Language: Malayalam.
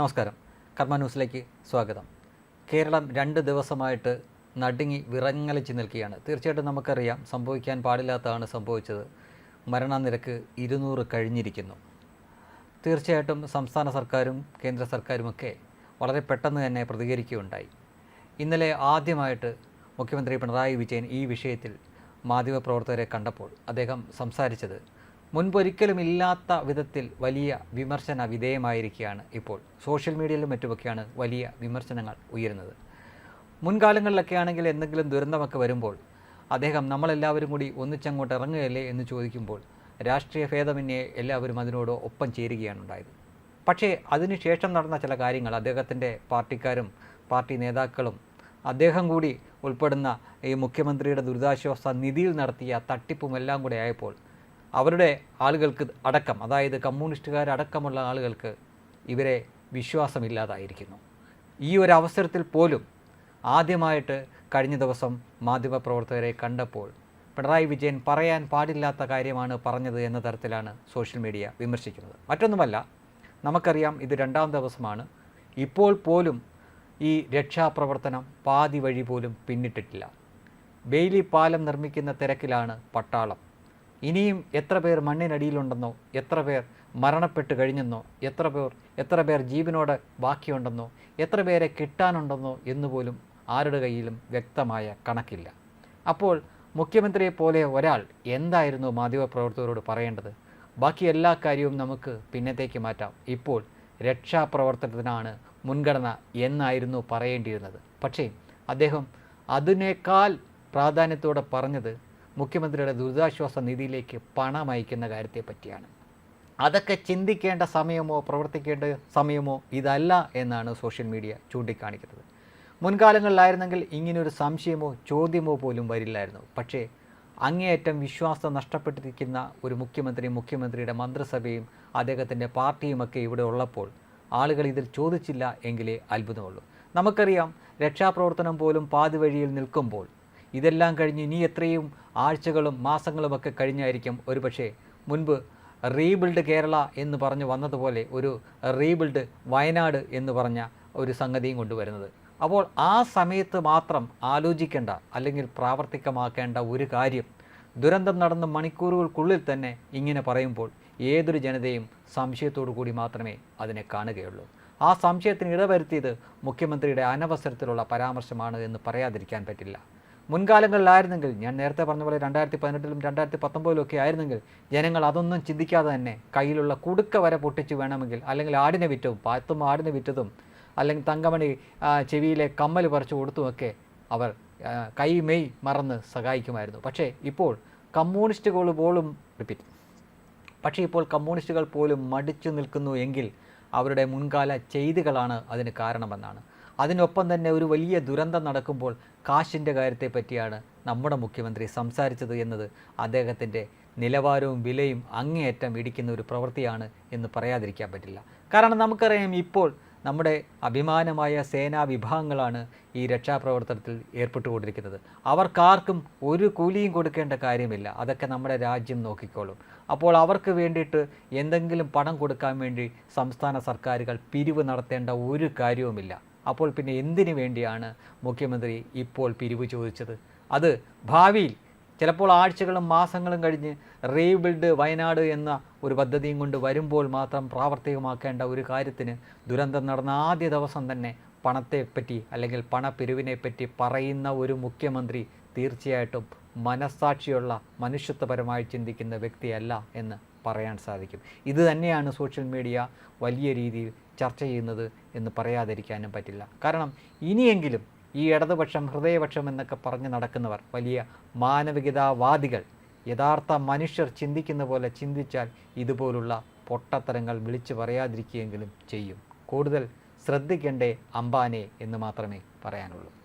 നമസ്കാരം. കർമ്മ ന്യൂസിലേക്ക് സ്വാഗതം. കേരളം രണ്ട് ദിവസമായിട്ട് നടുങ്ങി വിറങ്ങലിച്ച് നിൽക്കുകയാണ്. തീർച്ചയായിട്ടും നമുക്കറിയാം സംഭവിക്കാൻ പാടില്ലാത്തതാണ് സംഭവിച്ചത്. മരണനിരക്ക് ഇരുന്നൂറ് കഴിഞ്ഞിരിക്കുന്നു. തീർച്ചയായിട്ടും സംസ്ഥാന സർക്കാരും കേന്ദ്ര സർക്കാരുമൊക്കെ വളരെ പെട്ടെന്ന് തന്നെ പ്രതികരിക്കുകയുണ്ടായി. ഇന്നലെ ആദ്യമായിട്ട് മുഖ്യമന്ത്രി പിണറായി വിജയൻ ഈ വിഷയത്തിൽ മാധ്യമപ്രവർത്തകരെ കണ്ടപ്പോൾ അദ്ദേഹം സംസാരിച്ചത് മുൻപൊരിക്കലും ഇല്ലാത്ത വിധത്തിൽ വലിയ വിമർശന വിധേയമായിരിക്കുകയാണ് ഇപ്പോൾ. സോഷ്യൽ മീഡിയയിലും മറ്റുമൊക്കെയാണ് വലിയ വിമർശനങ്ങൾ ഉയരുന്നത്. മുൻകാലങ്ങളിലൊക്കെ ആണെങ്കിൽ എന്തെങ്കിലും ദുരന്തമൊക്കെ വരുമ്പോൾ അദ്ദേഹം നമ്മളെല്ലാവരും കൂടി ഒന്നിച്ചങ്ങോട്ട് ഇറങ്ങുകയല്ലേ എന്ന് ചോദിക്കുമ്പോൾ രാഷ്ട്രീയ ഭേദമന്യേ എല്ലാവരും അതിനോട് ഒപ്പം ചേരുകയാണ് ഉണ്ടായത്. പക്ഷേ അതിനുശേഷം നടന്ന ചില കാര്യങ്ങൾ അദ്ദേഹത്തിന്റെ പാർട്ടിക്കാരും പാർട്ടി നേതാക്കളും അദ്ദേഹം കൂടി ഉൾപ്പെടുന്ന ഈ മുഖ്യമന്ത്രിയുടെ ദുരിതാശ്വാസ നിധിയിൽ നടത്തിയ തട്ടിപ്പും എല്ലാം കൂടെ ആയപ്പോൾ അവരുടെ ആളുകൾക്ക് അടക്കം അതായത് കമ്മ്യൂണിസ്റ്റുകാരടക്കമുള്ള ആളുകൾക്ക് ഇവരെ വിശ്വാസമില്ലാതായിരിക്കുന്നു. ഈ ഒരു അവസരത്തിൽ പോലും ആദ്യമായിട്ട് കഴിഞ്ഞ ദിവസം മാധ്യമപ്രവർത്തകരെ കണ്ടപ്പോൾ പിണറായി വിജയൻ പറയാൻ പാടില്ലാത്ത കാര്യമാണ് പറഞ്ഞത് എന്ന തരത്തിലാണ് സോഷ്യൽ മീഡിയ വിമർശിക്കുന്നത്. മറ്റൊന്നുമല്ല നമുക്കറിയാം ഇത് രണ്ടാം ദിവസമാണ്. ഇപ്പോൾ പോലും ഈ രക്ഷാപ്രവർത്തനം പാതി വഴി പോലും പിന്നിട്ടിട്ടില്ല. ബെയിലി പാലം നിർമ്മിക്കുന്ന തിരക്കിലാണ് പട്ടാളം. ഇനിയും എത്ര പേർ മണ്ണിനടിയിലുണ്ടെന്നോ എത്ര പേർ മരണപ്പെട്ട് കഴിഞ്ഞെന്നോ എത്ര പേർ എത്ര പേർ ജീവനോടെ ബാക്കിയുണ്ടെന്നോ എത്ര പേരെ കിട്ടാനുണ്ടെന്നോ എന്നുപോലും ആരുടെ കയ്യിലും വ്യക്തമായ കണക്കില്ല. അപ്പോൾ മുഖ്യമന്ത്രിയെ പോലെ ഒരാൾ എന്തായിരുന്നു മാധ്യമപ്രവർത്തകരോട് പറയേണ്ടത്? ബാക്കി എല്ലാ കാര്യവും നമുക്ക് പിന്നത്തേക്ക് മാറ്റാം. ഇപ്പോൾ രക്ഷാപ്രവർത്തനത്തിനാണ് മുൻഗണന എന്നായിരുന്നു പറയേണ്ടിയിരുന്നത്. പക്ഷേ അദ്ദേഹം അതിനേക്കാൾ പ്രാധാന്യത്തോടെ പറഞ്ഞത് മുഖ്യമന്ത്രിയുടെ ദുരിതാശ്വാസ നിധിയിലേക്ക് പണം അയക്കുന്ന കാര്യത്തെ പറ്റിയാണ് അതൊക്കെ ചിന്തിക്കേണ്ട സമയമോ പ്രവർത്തിക്കേണ്ട സമയമോ ഇതല്ല എന്നാണ് സോഷ്യൽ മീഡിയ ചൂണ്ടിക്കാണിക്കുന്നത്. മുൻകാലങ്ങളിലായിരുന്നെങ്കിൽ ഇങ്ങനൊരു സംശയമോ ചോദ്യമോ പോലും വരില്ലായിരുന്നു. പക്ഷേ അങ്ങേയറ്റം വിശ്വാസം നഷ്ടപ്പെട്ടിരിക്കുന്ന ഒരു മുഖ്യമന്ത്രി മുഖ്യമന്ത്രിയുടെ മന്ത്രിസഭയും അദ്ദേഹത്തിന്റെ പാർട്ടിയുമൊക്കെ ഇവിടെ ഉള്ളപ്പോൾ ആളുകൾ ഇതിൽ ചോദിച്ചില്ല എങ്കിലേ അത്ഭുതമുള്ളൂ. നമുക്കറിയാം രക്ഷാപ്രവർത്തനം പോലും പാതി വഴിയിൽ നിൽക്കുമ്പോൾ ഇതെല്ലാം കഴിഞ്ഞ് ഇനി എത്രയും ആഴ്ചകളും മാസങ്ങളുമൊക്കെ കഴിഞ്ഞായിരിക്കും ഒരുപക്ഷെ മുൻപ് റീബിൽഡ് കേരള എന്ന് പറഞ്ഞു വന്നതുപോലെ ഒരു റീബിൽഡ് വയനാട് എന്ന് പറഞ്ഞ ഒരു സംഗതിയും കൊണ്ടുവരുന്നത്. അപ്പോൾ ആ സമയത്ത് മാത്രം ആലോചിക്കേണ്ട അല്ലെങ്കിൽ പ്രാവർത്തികമാക്കേണ്ട ഒരു കാര്യം ദുരന്തം നടന്ന മണിക്കൂറുകൾക്കുള്ളിൽ തന്നെ ഇങ്ങനെ പറയുമ്പോൾ ഏതൊരു ജനതയും സംശയത്തോടു കൂടി മാത്രമേ അതിനെ കാണുകയുള്ളൂ. ആ സംശയത്തിന് ഇടവരുത്തിയത് മുഖ്യമന്ത്രിയുടെ അനവസരത്തിലുള്ള പരാമർശമാണ് എന്ന് പറയാതിരിക്കാൻ പറ്റില്ല. മുൻകാലങ്ങളിലായിരുന്നെങ്കിൽ ഞാൻ നേരത്തെ പറഞ്ഞ പോലെ രണ്ടായിരത്തി പതിനെട്ടിലും രണ്ടായിരത്തി പത്തൊമ്പതിലും ഒക്കെ ആയിരുന്നെങ്കിൽ ജനങ്ങൾ അതൊന്നും ചിന്തിക്കാതെ തന്നെ കയ്യിലുള്ള കുടുക്ക വരെ പൊട്ടിച്ച് വേണമെങ്കിൽ അല്ലെങ്കിൽ ആടിനെ വിറ്റതും പാത്തും ആടിനെ വിറ്റതും അല്ലെങ്കിൽ തങ്കമണി ചെവിയിലെ കമ്മൽ പറിച്ചു കൊടുത്തുമൊക്കെ അവർ കൈ മെയ് മറന്ന് സഹായിക്കുമായിരുന്നു. പക്ഷേ ഇപ്പോൾ കമ്മ്യൂണിസ്റ്റുകൾ പോലും റിപ്പീറ്റ് പക്ഷേ ഇപ്പോൾ കമ്മ്യൂണിസ്റ്റുകൾ പോലും മടിച്ചു നിൽക്കുന്നു എങ്കിൽ അവരുടെ മുൻകാല ചെയ്തികളാണ് അതിന് കാരണമെന്നാണ്. അതിനൊപ്പം തന്നെ ഒരു വലിയ ദുരന്തം നടക്കുമ്പോൾ കാശിന്റെ കാര്യത്തെ പറ്റിയാണ് നമ്മുടെ മുഖ്യമന്ത്രി സംസാരിച്ചത് എന്നത് അദ്ദേഹത്തിന്റെ നിലവാരവും വിലയും അങ്ങേയറ്റം ഇടിക്കുന്ന ഒരു പ്രവൃത്തിയാണ് എന്ന് പറയാതിരിക്കാൻ പറ്റില്ല. കാരണം നമുക്കറിയാം ഇപ്പോൾ നമ്മുടെ അഭിമാനമായ സേനാ വിഭാഗങ്ങളാണ് ഈ രക്ഷാപ്രവർത്തനത്തിൽ ഏർപ്പെട്ടുകൊണ്ടിരിക്കുന്നത്. അവർക്കാർക്കും ഒരു കൂലിയും കൊടുക്കേണ്ട കാര്യമില്ല. അതൊക്കെ നമ്മുടെ രാജ്യം നോക്കിക്കോളും. അപ്പോൾ അവർക്ക് വേണ്ടിയിട്ട് എന്തെങ്കിലും പണം കൊടുക്കാൻ വേണ്ടി സംസ്ഥാന സർക്കാരുകൾ പിരിവ് നടത്തേണ്ട ഒരു കാര്യവുമില്ല. അപ്പോൾ പിന്നെ എന്തിനു വേണ്ടിയാണ് മുഖ്യമന്ത്രി ഇപ്പോൾ പിരിവ് ചോദിച്ചത്? അത് ഭാവിയിൽ ചിലപ്പോൾ ആഴ്ചകളും മാസങ്ങളും കഴിഞ്ഞ് റീബിൽഡ് വയനാട് എന്ന ഒരു പദ്ധതിയും കൊണ്ട് വരുമ്പോൾ മാത്രം പ്രാവർത്തികമാക്കേണ്ട ഒരു കാര്യത്തിന് ദുരന്തം നടന്ന ആദ്യ ദിവസം തന്നെ പണത്തെപ്പറ്റി അല്ലെങ്കിൽ പണപ്പിരിവിനെപ്പറ്റി പറയുന്ന ഒരു മുഖ്യമന്ത്രി തീർച്ചയായിട്ടും മനസ്സാക്ഷിയുള്ള മനുഷ്യത്വപരമായി ചിന്തിക്കുന്ന വ്യക്തിയല്ല എന്ന് പറയാൻ സാധിക്കും. ഇത് തന്നെയാണ് സോഷ്യൽ മീഡിയ വലിയ രീതിയിൽ ചർച്ച ചെയ്യുന്നത് എന്ന് പറയാതിരിക്കാനും പറ്റില്ല. കാരണം ഇനിയെങ്കിലും ഈ ഇടതുപക്ഷം ഹൃദയപക്ഷം എന്നൊക്കെ പറഞ്ഞ് നടക്കുന്നവർ വലിയ മാനവികതാവാദികൾ യഥാർത്ഥ മനുഷ്യർ ചിന്തിക്കുന്ന പോലെ ചിന്തിച്ചാൽ ഇതുപോലുള്ള പൊട്ടത്തരങ്ങൾ വിളിച്ചു പറയാതിരിക്കുകയെങ്കിലും ചെയ്യും. കൂടുതൽ ശ്രദ്ധിക്കേണ്ടേ അംബാനെ എന്ന് മാത്രമേ പറയാനുള്ളൂ.